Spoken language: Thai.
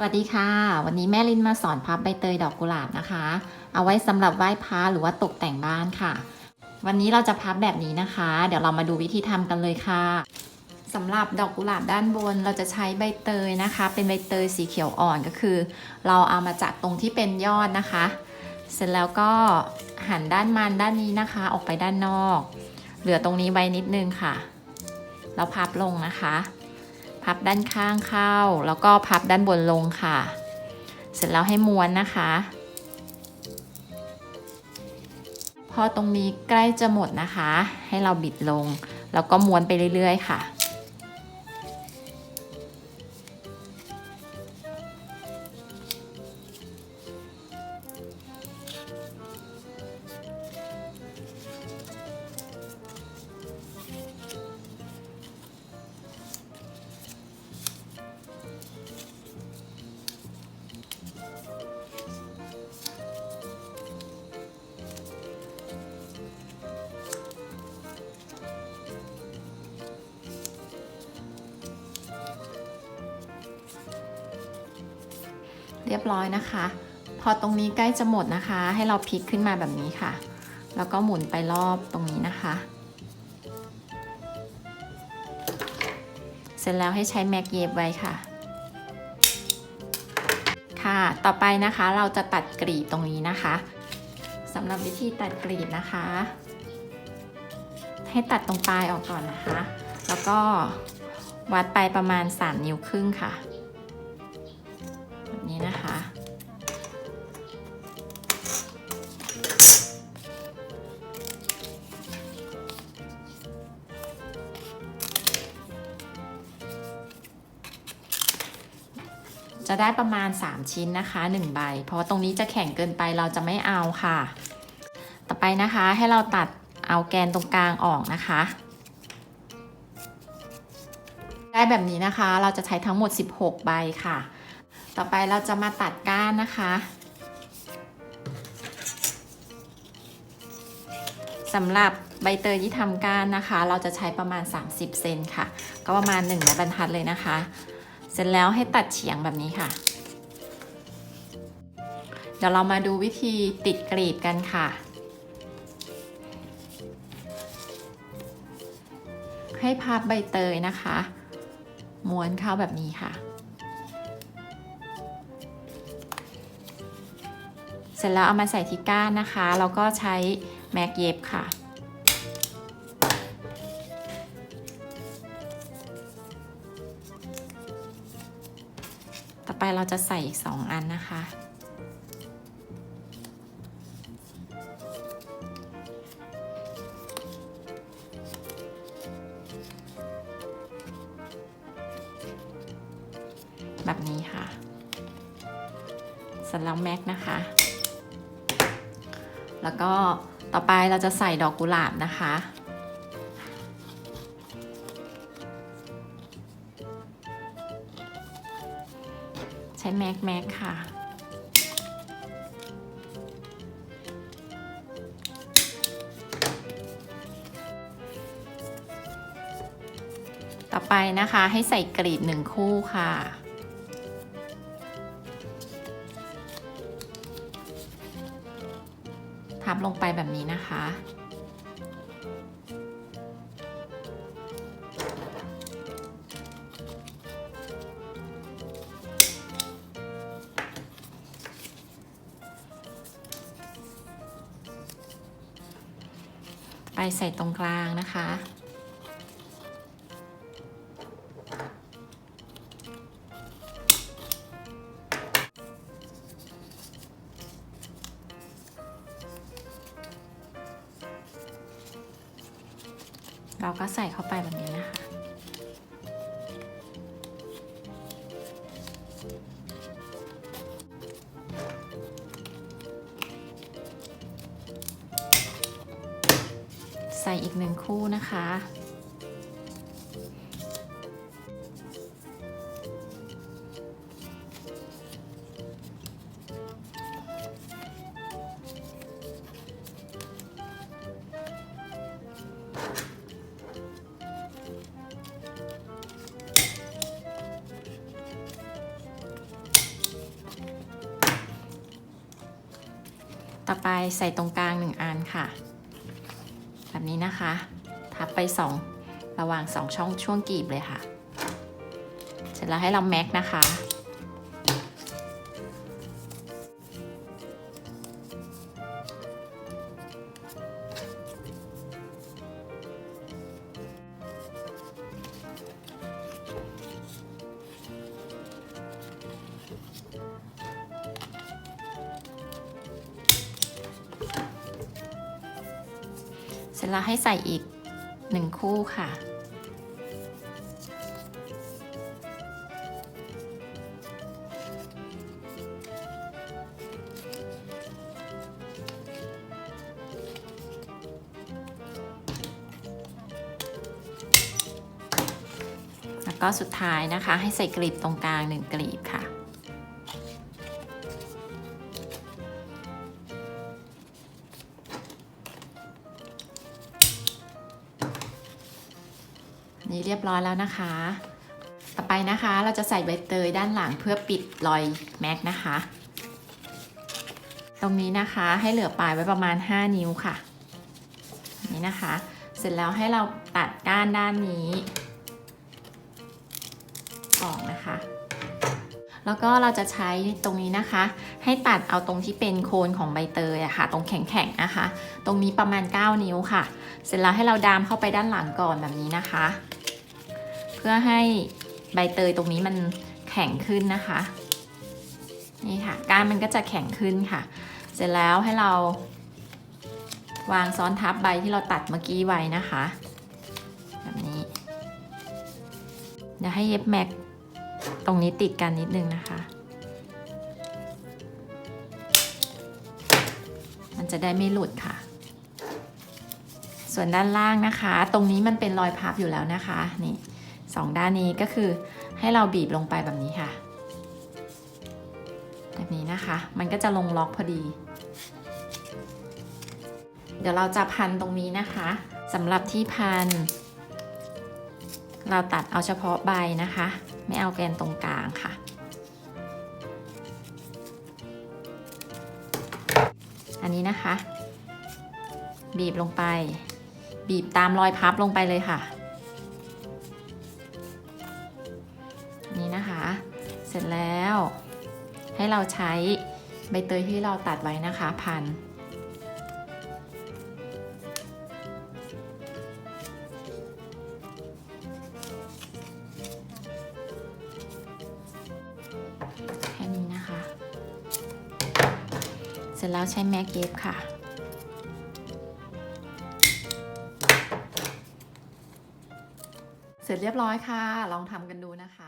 สวัสดีค่ะ วันนี้แม่ลินมาสอนพับใบเตยดอกกุหลาบนะคะ เอาไว้สำหรับไหว้พระหรือว่าตกแต่งบ้านค่ะ วันนี้เราจะพับแบบนี้นะคะ เดี๋ยวเรามาดูวิธีทำกันเลยค่ะสำหรับดอกกุหลาบด้านบนเราจะใช้ใบเตยนะคะ เป็นใบเตยสีเขียวอ่อนก็คือ เราเอามาจากตรงที่เป็นยอดนะคะ เสร็จแล้วก็หันด้านมันด้านนี้นะคะ ออกไปด้านนอก เหลือตรงนี้ไว้นิดนึงค่ะแล้วพับลงนะคะ พับด้านข้างเข้า แล้วก็พับด้านบนลงค่ะ เสร็จแล้วให้ม้วนนะคะ พอตรงนี้ใกล้จะหมดนะคะ ให้เราบิดลง แล้วก็ม้วนไปเรื่อยๆค่ะ เรียบร้อยนะคะ พอตรงนี้ใกล้จะหมดนะคะ ให้เราพลิกขึ้นมาแบบนี้ค่ะ แล้วก็หมุนไปรอบตรงนี้นะคะ เสร็จแล้วให้ใช้แม็กเย็บไว้ค่ะ ค่ะ ต่อไปนะคะเราจะตัดกรีบตรงนี้นะคะสำหรับวิธีตัดกรีบนะคะ ให้ตัดตรงปลายออกก่อนนะคะ แล้วก็วัดไปประมาณ 3 นิ้วครึ่งค่ะ นี้นะคะ จะได้ประมาณ 3 ชิ้นนะคะ1ใบ เพราะตรงนี้จะแข็งเกินไปเราจะไม่เอาค่ะ ต่อไปนะคะให้เราตัดเอาแกนตรงกลางออกนะคะ ได้แบบนี้นะคะเราจะใช้ทั้งหมด 16 ใบค่ะ ต่อไปเราจะมาตัดก้านนะคะสำหรับใบเตยที่ทำก้านนะคะ เราจะใช้ประมาณ 30 เซนค่ะ ก็ประมาณ1ไม้บรรทัดเลยนะคะ เสร็จแล้วให้ตัดเฉียงแบบนี้ค่ะ เดี๋ยวเรามาดูวิธีติดกรีบกันค่ะ ให้พับใบเตยนะคะ ม้วนเข้าแบบนี้ค่ะ เสร็จแล้วเอามาใส่ที่ก้านนะคะ แล้วก็ใช้แม็กเย็บค่ะ ต่อไปเราจะใส่อีก 2 อันนะคะแบบนี้ค่ะ เสร็จแล้วแม็กนะคะ แล้วก็ต่อไปเราจะใส่ดอกกุหลาบนะคะ ใช้แม็กแม็กค่ะต่อไปนะคะให้ใส่กลีบหนึ่งคู่ค่ะ พับลงไปแบบนี้นะคะ ไปใส่ตรงกลางนะคะ เราก็ใส่เข้าไปแบบนี้นะคะ ใส่อีกหนึ่งคู่นะคะ ไปใส่ตรงกลางหนึ่งอันค่ะ แบบนี้นะคะ ทับไปสองระหว่างสองช่องช่วงกีบเลยค่ะ เสร็จแล้วให้เราแม็กนะคะ ร็จแล้วให้ใส่อีกหนึ่งคู่ค่ะ แล้วก็สุดท้ายนะคะ ให้ใส่กลีบตรงกลางหนึ่งกลีบค่ะ นี่เรียบร้อยแล้วนะคะ ต่อไปนะคะเราจะใส่ใบเตยด้านหลังเพื่อปิดรอยแม็กนะคะ ตรงนี้นะคะให้เหลือปลายไว้ประมาณ 5 นิ้วค่ะ นี่นะคะ เสร็จแล้วให้เราตัดก้านด้านนี้ออกนะคะ แล้วก็เราจะใช้ตรงนี้นะคะ ให้ตัดเอาตรงที่เป็นโคนของใบเตยอะค่ะ ตรงแข็งๆนะคะ ตรงนี้ประมาณ 9 นิ้วค่ะ เสร็จแล้วให้เราดามเข้าไปด้านหลังก่อนแบบนี้นะคะ เพื่อให้ใบเตยตรงนี้มันแข็งขึ้นนะคะ นี่ค่ะ ก้านมันก็จะแข็งขึ้นค่ะ เสร็จแล้วให้เราวางซ้อนทับใบที่เราตัดเมื่อกี้ไว้นะคะ แบบนี้ เดี๋ยวให้เย็บแม็ก ตรงนี้ติดกันนิดนึงนะคะ มันจะได้ไม่หลุดค่ะ ส่วนด้านล่างนะคะ ตรงนี้มันเป็นรอยพับอยู่แล้วนะคะนี่สองด้านนี้ก็คือให้เราบีบลงไปแบบนี้ค่ะ แบบนี้นะคะ มันก็จะลงล็อกพอดี เดี๋ยวเราจะพันตรงนี้นะคะสำหรับที่พัน เราตัดเอาเฉพาะใบนะคะ ไม่เอาแกนตรงกลางค่ะ อันนี้นะคะ บีบลงไป บีบตามรอยพับลงไปเลยค่ะ นี่นะคะ เสร็จแล้ว ให้เราใช้ใบเตยที่เราตัดไว้นะคะ พัน เสร็จแล้วใช้แม็กเย็บค่ะ เสร็จเรียบร้อยค่ะ ลองทำกันดูนะคะ